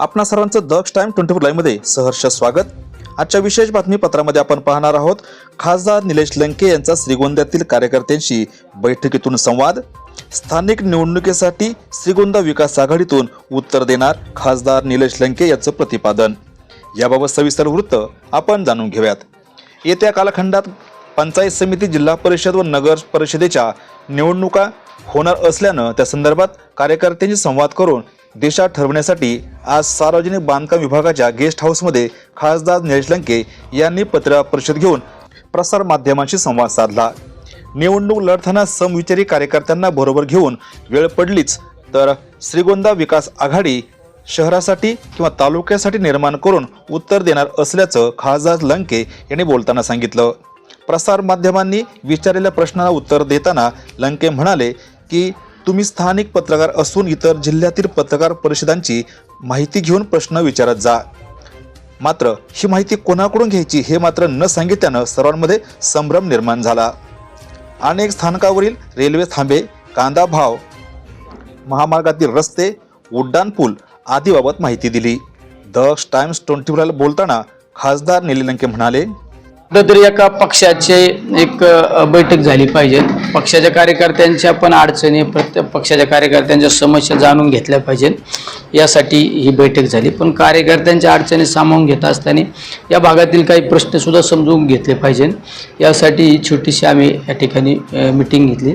आपणा सर्वांचं Daksh time twenty four लाईव्हमध्ये सहर्ष स्वागत. आजच्या विशेष बातमीपत्रामध्ये आपण पाहणार आहोत खासदार निलेश लंके यांचा श्रीगोंद्यातील कार्यकर्त्यांशी बैठकीतून संवाद. स्थानिक निवडणुकीसाठी श्रीगोंदा विकास आघाडीतून उत्तर देणार खासदार निलेश लंके यांचं प्रतिपादन. याबाबत सविस्तर वृत्त आपण जाणून घेऊयात. येत्या कालखंडात पंचायत समिती जिल्हा परिषद व नगर परिषदेच्या निवडणुका होणार असल्यानं त्या संदर्भात कार्यकर्त्यांशी संवाद करून दिशा ठरवण्यासाठी आज सार्वजनिक बांधकाम विभागाच्या गेस्ट हाऊसमध्ये खासदार निलेश लंके यांनी पत्रकार परिषद घेऊन प्रसार माध्यमांशी संवाद साधला. निवडणूक लढताना समविचारी कार्यकर्त्यांना बरोबर घेऊन वेळ पडलीच तर श्रीगोंदा विकास आघाडी शहरासाठी किंवा तालुक्यासाठी निर्माण करून उत्तर देणार असल्याचं खासदार लंके यांनी बोलताना सांगितलं. प्रसार माध्यमांनी विचारलेल्या प्रश्नाला उत्तर देताना लंके म्हणाले की तुम्ही स्थानिक पत्रकार असून इतर जिल्ह्यातील पत्रकार परिषदांची माहिती घेऊन प्रश्न विचारत जा. मात्र ही माहिती कोणाकडून घ्यायची हे मात्र न सांगितल्यानं सर्वांमध्ये संभ्रम निर्माण झाला. अनेक स्थानकावरील रेल्वे थांबे कांदा भाव महामार्गातील रस्ते उड्डाणपूल आदीबाबत माहिती दिली. द टाइम्स ट्वेंटी फोरला बोलताना खासदार निलिलंके म्हणाले कुठंतरी एका पक्षाचे एक बैठक झाली पाहिजे. पक्षाच्या कार्यकर्त्यांच्या पण अडचणी प्रत्येक पक्षाच्या कार्यकर्त्यांच्या समस्या जाणून घेतल्या पाहिजेत. यासाठी ही बैठक झाली. पण कार्यकर्त्यांच्या अडचणी सामावून घेत असताना या भागातील काही प्रश्नसुद्धा समजून घेतले पाहिजे यासाठी ही छोटीशी आम्ही या ठिकाणी मिटिंग घेतली.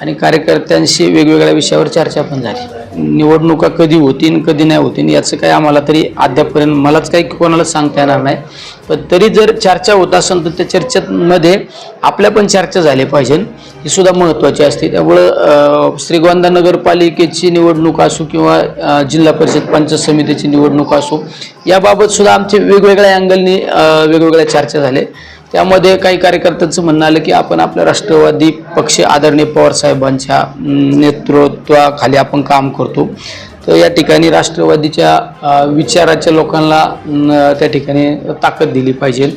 आणि कार्यकर्त्यांशी वेगवेगळ्या विषयावर चर्चा पण झाली. निवडणुका कधी होतीन कधी नाही होतीन याचं काही आम्हाला तरी अद्यापपर्यंत मलाच काही कोणाला सांगता येणार नाही. पण तरी जर चर्चा होत असेल तर त्या चर्चेमध्ये आपल्या पण चर्चा झाली पाहिजे ही सुद्धा महत्त्वाची असते. त्यामुळं श्रीगोंदा नगरपालिकेची निवडणूक असो किंवा जिल्हा परिषद पंचायत समितीची निवडणूक असो याबाबत सुद्धा आमचे वेगवेगळ्या अँगलनी वेगवेगळ्या चर्चा झाल्या. त्यामध्ये काही कार्यकर्त्यांचं म्हणणं आलं की आपण आपल्या राष्ट्रवादी पक्ष आदरणीय पवार साहेबांच्या नेतृत्वाखाली आपण काम करतो. तर या ठिकाणी राष्ट्रवादीच्या विचाराच्या लोकांना त्या ठिकाणी ताकद दिली पाहिजे.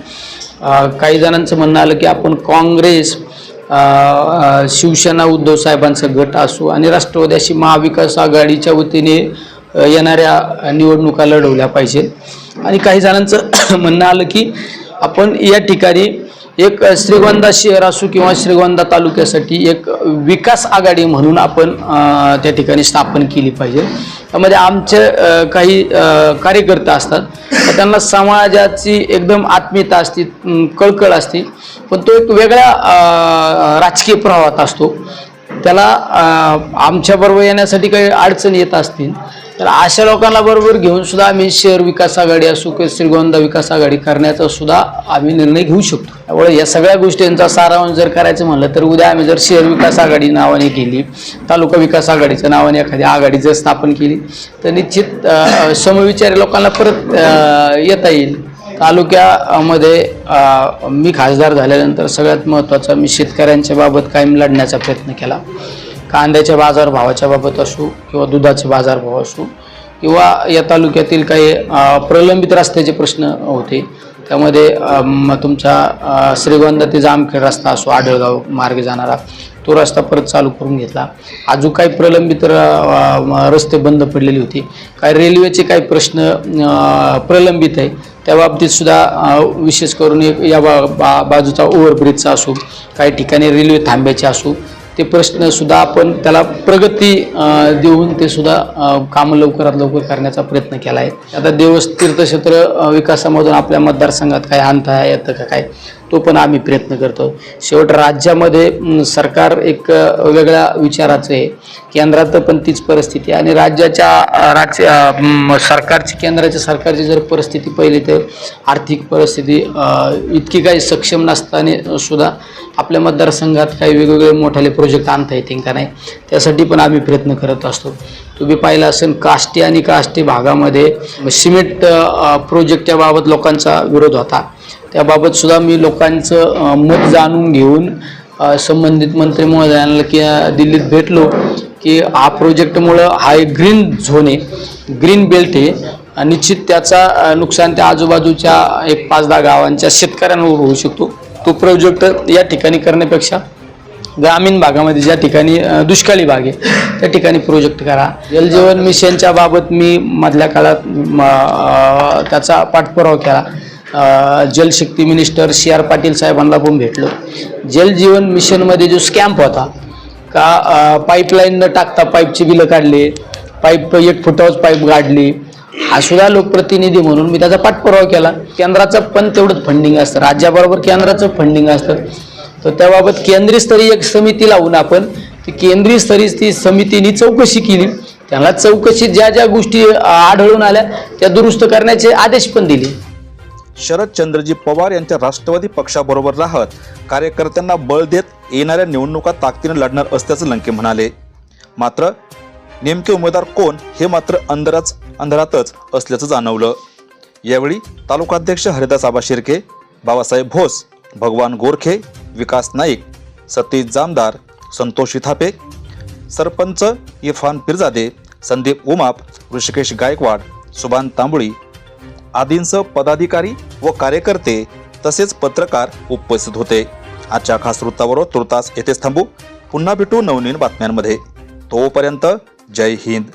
काही जणांचं म्हणणं आलं की आपण काँग्रेस शिवसेना उद्धव साहेबांचा गट असू आणि राष्ट्रवादी अशी महाविकास आघाडीच्या वतीने येणाऱ्या निवडणुका लढवल्या पाहिजे आणि काही जणांचं म्हणणं आलं की आपण या ठिकाणी एक श्रीगोंदा शहर असू किंवा श्रीगोंदा तालुक्यासाठी एक विकास आघाडी म्हणून आपण त्या ठिकाणी स्थापन केली पाहिजे. त्यामध्ये आमचे काही कार्यकर्ते असतात. तर त्यांना समाजाची एकदम आत्मीयता असते कळकळ असते. पण तो एक वेगळ्या राजकीय प्रवाहात असतो. त्याला आमच्याबरोबर येण्यासाठी काही अडचणी येत असतील तर अशा लोकांना बरोबर घेऊन सुद्धा आम्ही शहर विकास आघाडी असो किंवा श्रीगोंदा विकास आघाडी करण्याचा सुद्धा आम्ही निर्णय घेऊ शकतो. त्यामुळे या सगळ्या गोष्टींचा सारांश जर करायचं म्हणलं तर उद्या आम्ही जर शहर विकास आघाडी नावाने केली तालुका विकास आघाडीच्या नावाने एखादी आघाडी जर स्थापन केली तर निश्चित समविचारी लोकांना परत येता येईल. तालुक्यामध्ये मी खासदार झाल्यानंतर सगळ्यात महत्त्वाचा मी शेतकऱ्यांच्या बाबत कायम लढण्याचा प्रयत्न केला. कांद्याच्या बाजारभावाच्या बाबत असो किंवा दुधाचे बाजारभाव असो किंवा या तालुक्यातील काही प्रलंबित रस्त्याचे प्रश्न होते. त्यामध्ये अ, तुमचा अ, श्रीगोंदा ते जामखेड रस्ता असो आढळगाव मार्गे जाणारा तो रस्ता परत चालू करून घेतला. अजून काही प्रलंबित रस्ते बंद पडलेले होते. काही रेल्वेचे काही प्रश्न प्रलंबित आहे. त्या बाबतीत सुद्धा विशेष करून एक या बा बा बाजूचा ओव्हरब्रिजचा असो काही ठिकाणी रेल्वे थांब्याचे असो ते प्रश्नसुद्धा आपण त्याला प्रगती देऊन ते सुद्धा कामं लवकरात लवकर करण्याचा प्रयत्न केला आहे आता देवस्थ तीर्थक्षेत्र विकासामधून आपल्या मतदारसंघात काय अंत आहे येतं का काय? तो पण आम्ही प्रयत्न करतो. शेवट राज्यामध्ये सरकार एक वेगळ्या विचाराचं आहे. केंद्रात पण तीच परिस्थिती आणि राज्याच्या राज्य सरकारची केंद्राच्या सरकारची जर परिस्थिती पहिली तर आर्थिक परिस्थिती इतकी काही सक्षम नसताना सुद्धा आपल्या मतदारसंघात काही वेगवेगळे मोठाले प्रोजेक्ट आणता येतील का नाही त्यासाठी पण आम्ही प्रयत्न करत असतो. तुम्ही पाहिलं असेल काष्टी आणि काष्टी भागामध्ये सिमेंट प्रोजेक्टच्या बाबत लोकांचा विरोध होता. त्याबाबत सुद्धा मी लोकांचं मत जाणून घेऊन संबंधित मंत्री महोदयांना की दिल्लीत भेटलो की हा प्रोजेक्टमुळं हा एक ग्रीन झोन आहे ग्रीन बेल्ट आहे निश्चित त्याचा नुकसान त्या आजूबाजूच्या एक पाच दहा गावांच्या शेतकऱ्यांवर होऊ शकतो. तो प्रोजेक्ट या ठिकाणी करण्यापेक्षा ग्रामीण भागामध्ये ज्या ठिकाणी दुष्काळी भाग आहे त्या ठिकाणी प्रोजेक्ट करा. जलजीवन मिशनच्या बाबत मी मधल्या काळात त्याचा पाठपुरावा केला. Jalshakti minister C R Patil साहेबांना पण भेटलो. जलजीवन मिशनमध्ये जो स्कॅम्प होता का पाईपलाईन न टाकता पाईपची बिलं काढले पाईप एक फुटावच पाईप काढली हा सुद्धा लोकप्रतिनिधी म्हणून मी त्याचा पाठपुरावा केला. केंद्राचं पण तेवढंच फंडिंग असतं. राज्याबरोबर केंद्राचं फंडिंग असतं. तर त्याबाबत केंद्रीय स्तरीय एक समिती लावून आपण ती केंद्रीय स्तरीय ती समितीने चौकशी केली. त्यांना चौकशीत ज्या ज्या गोष्टी आढळून आल्या त्या दुरुस्त करण्याचे आदेश पण दिले. शरदचंद्रजी पवार यांच्या राष्ट्रवादी पक्षाबरोबर राहत कार्यकर्त्यांना बळ देत येणाऱ्या निवडणुका ताकदीने लढणार असल्याचं लंके म्हणाले. मात्र नेमके उमेदवार कोण हे मात्र अंधाराच अंधारातच असल्याचं जाणवलं. यावेळी तालुकाध्यक्ष हरिदास आबा शिर्के बाबासाहेब भोस भगवान गोरखे विकास नाईक सतीश जामदार संतोष थापे सरपंच इरफान पिरजादे संदीप उमाप ऋषिकेश गायकवाड सुभान तांबुळी आदींसह पदाधिकारी व कार्यकर्ते तसेच पत्रकार उपस्थित होते. आजच्या खास वृत्ताबरोबर तुर्तास येथेच थांबू. पुन्हा भेटू नवनवीन बातम्यांमध्ये. तोपर्यंत जय हिंद.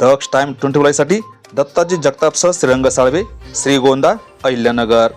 दक्ष टाइम ट्वेंटी साठी दत्ताजी जगतापसह श्रीरंग साळवे श्रीगोंदा अहिल्यानगर.